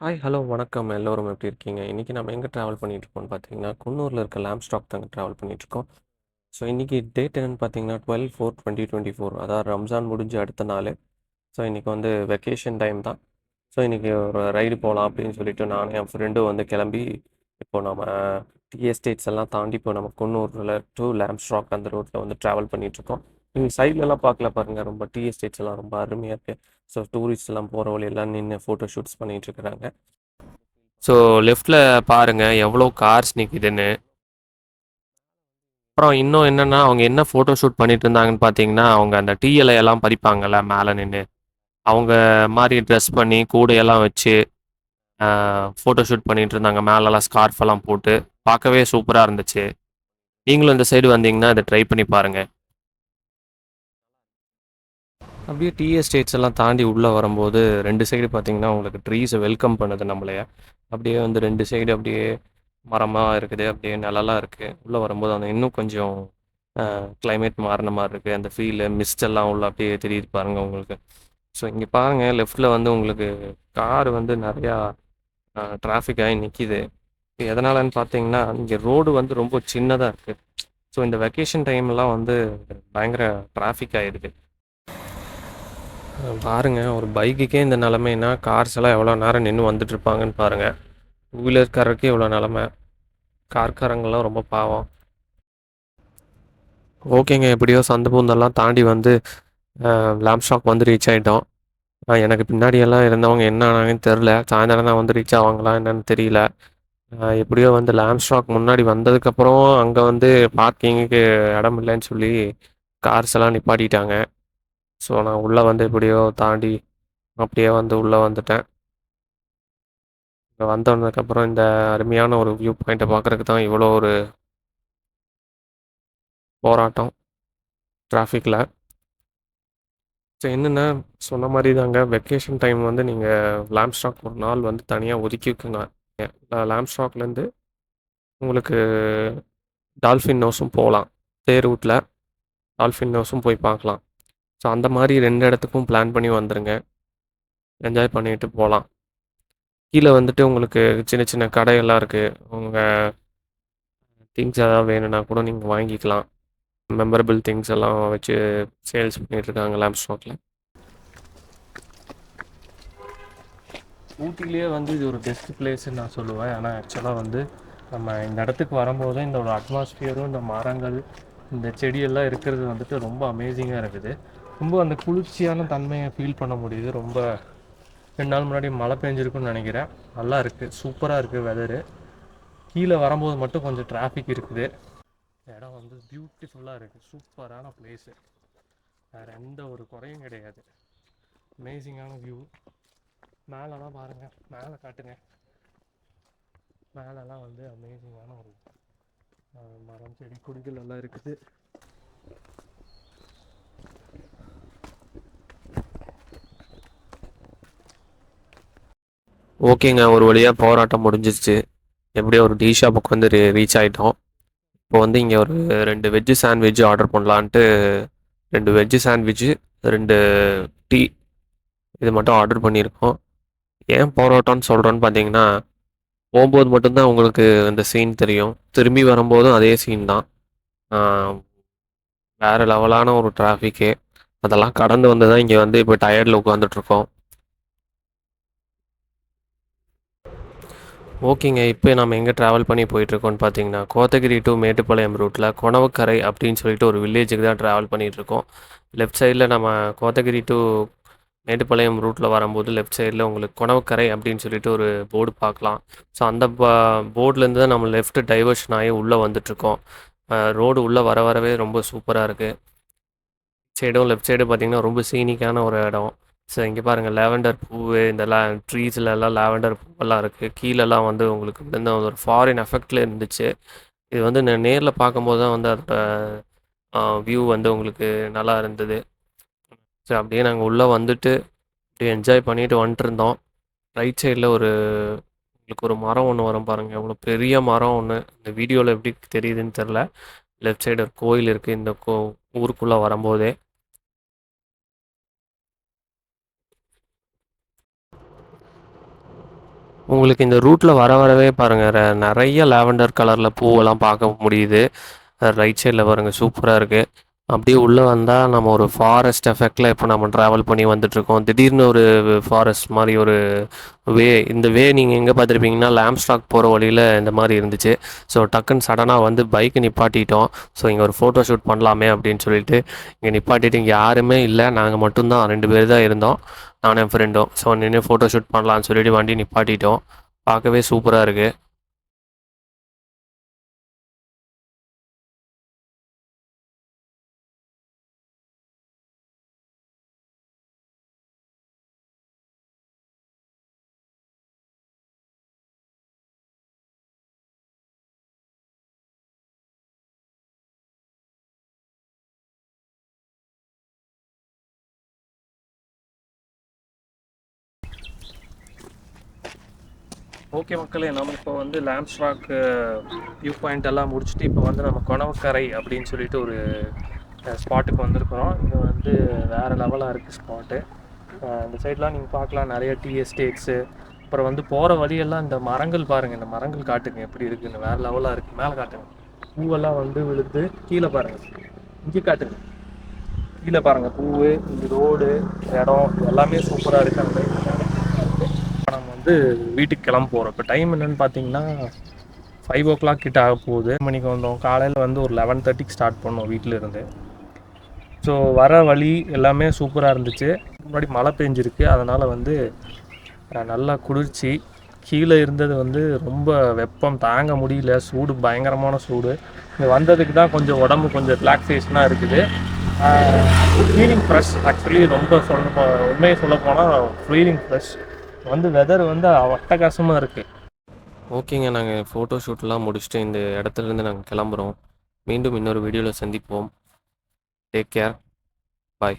Hi, hello, வணக்கம். எல்லோரும் எப்படி இருக்கீங்க? இன்றைக்கி நம்ம எங்கே ட்ராவல் பண்ணிட்டுருக்கோம்னு பார்த்தீங்கன்னா, குன்னூரில் இருக்க லேம்ப் ஸ்டாக் தாங்க ட்ராவல் பண்ணிட்டுருக்கோம். ஸோ, இன்றைக்கி டேட் என்னென்னு பார்த்தீங்கன்னா, 12/4/2024 அதாவது ரம்ஜான் முடிஞ்ச அடுத்த நாள் ஸோ, இன்றைக்கி வந்து வெக்கேஷன் டைம் தான். ஸோ, இன்றைக்கி ஒரு ரைடு போகலாம் அப்படின்னு சொல்லிட்டு நானும் என் ஃப்ரெண்டும் வந்து கிளம்பி, இப்போது நம்ம டீ எஸ்டேட்ஸ் எல்லாம் தாண்டி இப்போ நம்ம குன்னூரில் டூ லேம்ப்ஸ்டாக் அந்த ரோட்டில் வந்து ட்ராவல் பண்ணிட்டுருக்கோம். நீங்கள் சைட்லலாம் பார்க்கல பாருங்கள் ரொம்ப டீ எஸ்டேட்ஸ் எல்லாம் ரொம்ப அருமையாக இருக்குது ஸோ, டூரிஸ்ட் எல்லாம் வழியெல்லாம் நின்று ஃபோட்டோ ஷூட்ஸ் பண்ணிகிட்டு இருக்கிறாங்க. ஸோ, லெஃப்டில் பாருங்கள் எவ்வளோ கார்ஸ் நிற்குதுன்னு அப்புறம் இன்னும் என்னென்னா அவங்க என்ன ஃபோட்டோ ஷூட் பண்ணிட்டு இருந்தாங்கன்னு பார்த்தீங்கன்னா, அவங்க அந்த டீ இலையெல்லாம் பறிப்பாங்கல்ல மேலே நின்று அவங்க மாதிரி ட்ரெஸ் பண்ணி கூடையெல்லாம் வச்சு, ஃபோட்டோ ஷூட் பண்ணிட்டு இருந்தாங்க. மேலலாம் ஸ்கார்ஃப் எல்லாம் போட்டு. பார்க்கவே சூப்பராக இருந்துச்சு. நீங்களும் இந்த சைடு வந்தீங்கன்னா, அதை ட்ரை பண்ணி பாருங்கள் அப்படியே டீ எஸ்டேட்ஸ் எல்லாம் தாண்டி உள்ளே வரும்போது, ரெண்டு சைடு பார்த்தீங்கன்னா, உங்களுக்கு ட்ரீஸ் வெல்கம் பண்ணுது நம்மளைய. அப்படியே வந்து ரெண்டு சைடு அப்படியே மரமாக இருக்குது. அப்படியே நிழலாக இருக்குது உள்ளே வரும்போது அந்த இன்னும் கொஞ்சம் கிளைமேட் மாறின மாதிரி இருக்குது அந்த ஃபீலு, மிஸ்ட் எல்லாம் உள்ள அப்படியே தெரியுது பாருங்க உங்களுக்கு. ஸோ, இங்கே பாருங்கள் லெஃப்ட்டில் வந்து உங்களுக்கு கார் வந்து நிறையா டிராஃபிக்காகி நிற்கிது ஆயி எதனாலன்னு பார்த்தீங்கன்னா, இங்கே ரோடு வந்து ரொம்ப சின்னதாக இருக்குது ஸோ, இந்த வெக்கேஷன் டைம்லாம் வந்து பயங்கர டிராஃபிக் ஆகிடுது பாருங்கள் பாருங்க ஒரு பைக்குக்கே இந்த நிலமைனா கார்ஸ் எல்லாம் எவ்வளோ நேரம் நின்று வந்துட்டு இருப்பாங்கன்னு டூ வீலர்காரருக்கே இவ்வளோ நிலமை கார்காரங்கலாம் ரொம்ப பாவம். ஓகேங்க. எப்படியோ சந்து பூந்தெல்லாம் தாண்டி வந்து லேம்ப் லேம்ப்ஸ்டாக் வந்து ரீச் ஆகிட்டோம் எனக்கு பின்னாடியெல்லாம் இருந்தவங்க என்ன ஆனாங்கன்னு தெரில சாயந்தரம் தான் வந்து ரீச் ஆவாங்களா என்னன்னு தெரியல. எப்படியோ வந்து லேம்ப் ஸ்டாக் முன்னாடி வந்ததுக்கப்புறம், அங்கே வந்து பார்க்கிங்குக்கு இடம் இல்லைன்னு சொல்லி கார்ஸ் எல்லாம் நிப்பாட்டிட்டாங்க. ஸோ, நான் உள்ளே வந்து எப்படியோ தாண்டி அப்படியே வந்து உள்ளே வந்துட்டேன். இங்கே வந்ததுக்கப்புறம் இந்த அருமையான ஒரு வியூ பாயிண்ட்டை பார்க்குறதுக்கு தான் இவ்வளோ ஒரு போராட்டம். டிராஃபிக்கில் ஸோ, என்னென்ன சொன்ன மாதிரி தாங்க வெக்கேஷன் டைம் வந்து நீங்கள் லேம்ஸ்டாக் ஒரு நாள் வந்து தனியாக ஒதுக்கிக்கங்க. அ லேம்ப்ஸ்டாக்லேருந்து உங்களுக்கு டால்ஃபின் ஹவுஸும் போகலாம் தேர் ரூட்டில் டால்ஃபின் ஹவுஸும் போய் பார்க்கலாம். ஸோ, அந்த மாதிரி ரெண்டு இடத்துக்கும் பிளான் பண்ணி வந்துடுங்க என்ஜாய் பண்ணிட்டு போகலாம் கீழே வந்துட்டு உங்களுக்கு சின்ன சின்ன கடையெல்லாம் இருக்குது உங்கள் திங்ஸ் ஏதாவது வேணும்னா கூட நீங்கள் வாங்கிக்கலாம். மெமரபிள் திங்ஸ் எல்லாம் வச்சு சேல்ஸ் பண்ணிகிட்ருக்காங்க லேம்ப் ஸ்டாக்கில் ஊட்டிலேயே வந்து இது ஒரு பெஸ்ட் பிளேஸ்ன்னு நான் சொல்லுவேன். ஆனால் ஆக்சுவலாக வந்து நம்ம இந்த இடத்துக்கு வரும்போது இந்த ஒரு அட்மாஸ்ஃபியரும் இந்த மரங்கள், இந்த செடியெல்லாம் இருக்கிறது வந்துட்டு ரொம்ப அமேசிங்காக இருக்குது. ரொம்ப அந்த குளிர்ச்சியான தன்மையை ஃபீல் பண்ண முடியுது. ரொம்ப ரெண்டு நாள் முன்னாடி மழை பெஞ்சிருக்குன்னு நினைக்கிறேன் நல்லா இருக்குது சூப்பராக இருக்குது வெதரு. கீழே வரும்போது மட்டும் கொஞ்சம் டிராஃபிக் இருக்குது. இடம் வந்து பியூட்டிஃபுல்லாக இருக்குது சூப்பரான பிளேஸு. வேறு எந்த ஒரு குறையும் கிடையாது. அமேசிங்கான வியூ. மேலெலாம் பாருங்கள் மேலே காட்டுங்க. மேலெலாம் வந்து அமேசிங்கான ஒரு மரம், செடி, கொடிகள் எல்லாம் இருக்குது. ஓகேங்க. ஒரு வழியாக போராட்டம் முடிஞ்சிருச்சு. எப்படியோ ஒரு டீ ஷாப்புக்கு வந்து ரீ ரீச் ஆகிட்டோம் இப்போ வந்து இங்கே ஒரு 2 வெஜ் சாண்ட்விச் ஆர்டர் பண்ணலான்ட்டு 2 வெஜ் சாண்ட்விச்சு, 2 டீ இது மட்டும் ஆர்டர் பண்ணியிருக்கோம். ஏன் போராட்டம்னு சொல்கிறோன்னு பார்த்தீங்கன்னா, போகும்போது மட்டும் தான் உங்களுக்கு அந்த சீன் தெரியும். திரும்பி வரும்போதும் அதே சீன் தான். வேறு லெவலான ஒரு டிராஃபிக்கு. அதெல்லாம் கடந்து வந்து தான் இங்கே வந்து இப்போ டயர்டில் உட்காந்துட்ருக்கோம் ஓகேங்க. இப்போ நம்ம எங்கே ட்ராவல் பண்ணி போயிட்டுருக்கோம்னு பார்த்தீங்கன்னா, கோத்தகிரி டு மேட்டுப்பாளையம் ரூட்டில் கொணவக்கரை அப்படின்னு சொல்லிட்டு ஒரு வில்லேஜுக்கு தான் ட்ராவல் பண்ணிகிட்ருக்கோம் லெஃப்ட் சைடில் நம்ம கோத்தகிரி டூ மேட்டுப்பாளையம் ரூட்டில் வரும்போது லெஃப்ட் சைடில் உங்களுக்கு கொணவக்கரை அப்படின்னு சொல்லிட்டு ஒரு போர்டு பார்க்கலாம். ஸோ, அந்த போர்ட்லேருந்து தான் நம்ம லெஃப்ட் டைவர்ஷன் ஆகி உள்ளே வந்துட்ருக்கோம் ரோடு உள்ளே வர வரவே ரொம்ப சூப்பராக இருக்குது சைடும் லெஃப்ட் சைடு பார்த்தீங்கன்னா, ரொம்ப சீனிக்கான ஒரு இடம். ஸோ, இங்கே பாருங்கள் லாவெண்டர் பூவு, இந்த ட்ரீஸில் எல்லாம் லாவெண்டர் பூவெல்லாம் இருக்குது கீழெல்லாம் வந்து உங்களுக்கு இந்த ஒரு ஃபாரின் எஃபெக்டில் இருந்துச்சு. இது வந்து ந நேரில் பார்க்கும்போது தான் வந்து அதோட வியூ வந்து உங்களுக்கு நல்லா இருந்தது. ஸோ, அப்படியே நாங்கள் உள்ளே வந்துட்டு, அப்படியே என்ஜாய் பண்ணிட்டு வந்துட்டுருந்தோம். ரைட் சைடில் ஒரு உங்களுக்கு ஒரு மரம் ஒன்று வரும் பாருங்கள் எவ்வளோ பெரிய மரம் ஒன்று இந்த வீடியோவில் எப்படி தெரியுதுன்னு தெரில லெஃப்ட் சைடு ஒரு கோயில் இருக்குது இந்த கோ ஊருக்குள்ளே வரும்போதே. உங்களுக்கு இந்த ரூட்டில் வர வரவே பாருங்கள் நிறைய லாவெண்டர் கலரில் பூவெல்லாம் பார்க்க முடியுது. ரைட் சைடில் பாருங்கள் சூப்பராக இருக்குது அப்படியே உள்ளே வந்தால் நம்ம ஒரு ஃபாரஸ்ட் எஃபெக்டில் இப்போ நம்ம ட்ராவல் பண்ணி வந்துட்டுருக்கோம். திடீர்னு ஒரு ஃபாரஸ்ட் மாதிரி ஒரு வே இந்த வே நீங்கள் எங்கே பார்த்துருப்பீங்கன்னா லேம்ப் ஸ்டாக் போகிற வழியில் இந்த மாதிரி இருந்துச்சு. ஸோ டக்குன்னு சடனாக வந்து பைக்கை நிப்பாட்டிட்டோம். ஸோ இங்கே ஒரு ஃபோட்டோ ஷூட் பண்ணலாமே அப்படின்னு சொல்லிட்டு இங்கே நிப்பாட்டிட்டு இங்கே யாருமே இல்லை. நாங்கள் மட்டும்தான் ரெண்டு பேர் தான் இருந்தோம். நானும் என் ஃப்ரெண்டும் ஸோ நின்று ஃபோட்டோ ஷூட் பண்ணலான்னு சொல்லிட்டு வண்டி நிப்பாட்டிட்டோம். பார்க்கவே சூப்பராக இருக்குது ஓகே மக்களே நம்ம இப்போ வந்து லேம்ஸ்டாக் வியூ பாயிண்ட் எல்லாம் முடிச்சுட்டு இப்போ வந்து நம்ம கொணவக்கரை அப்படின்னு சொல்லிட்டு ஒரு ஸ்பாட்டுக்கு வந்திருக்கிறோம். இது வந்து வேறு லெவலாக இருக்குது ஸ்பாட்டு. இந்த சைட்லாம் நீங்கள் பார்க்கலாம். நிறைய டீ எஸ்டேட்ஸு. அப்புறம் வந்து போகிற வழியெல்லாம் இந்த மரங்கள் பாருங்கள் இந்த மரங்கள் காட்டுங்க. எப்படி இருக்குன்னு வேறு லெவலாக இருக்குது மேலே காட்டுங்க. பூவெல்லாம் வந்து விழுந்து கீழே பாருங்கள் இங்கே காட்டுங்க. கீழே பாருங்கள் பூவு இந்த ரோடு இடம் எல்லாமே சூப்பராக இருக்குது அந்த வந்து வீட்டுக்கு கிளம்ப போகிறோம் இப்போ டைம் என்னென்னு பார்த்தீங்கன்னா ஃபைவ் ஓ கிளாக் கிட்ட ஆக போகுது. மணிக்கு வந்தோம். காலையில் வந்து ஒரு லெவன் தேர்ட்டிக்கு ஸ்டார்ட் பண்ணோம் வீட்டிலேருந்து ஸோ வர வழி எல்லாமே சூப்பராக இருந்துச்சு. முன்னாடி மழை பெஞ்சிருக்கு. அதனால் வந்து நல்லா குளிர்ச்சி. கீழே இருந்தது வந்து ரொம்ப வெப்பம். தாங்க முடியல. சூடு பயங்கரமான சூடு. இங்கே வந்ததுக்கு தான் கொஞ்சம் உடம்பு கொஞ்சம் ரிலாக்ஸேஷனாக இருக்குது. ஃபீலிங் ஃப்ரெஷ் ஆக்சுவலி ரொம்ப சொல்ல உண்மையை சொல்ல போனால் ஃபீலிங் ஃப்ரெஷ் வந்து வெதர் வந்து அட்டகாசமாக இருக்குது ஓகேங்க நாங்கள் ஃபோட்டோ ஷூட்லாம் முடிச்சுட்டு இந்த இடத்துலேருந்து நாங்கள் கிளம்புறோம். மீண்டும் இன்னொரு வீடியோவில் சந்திப்போம். Take care bye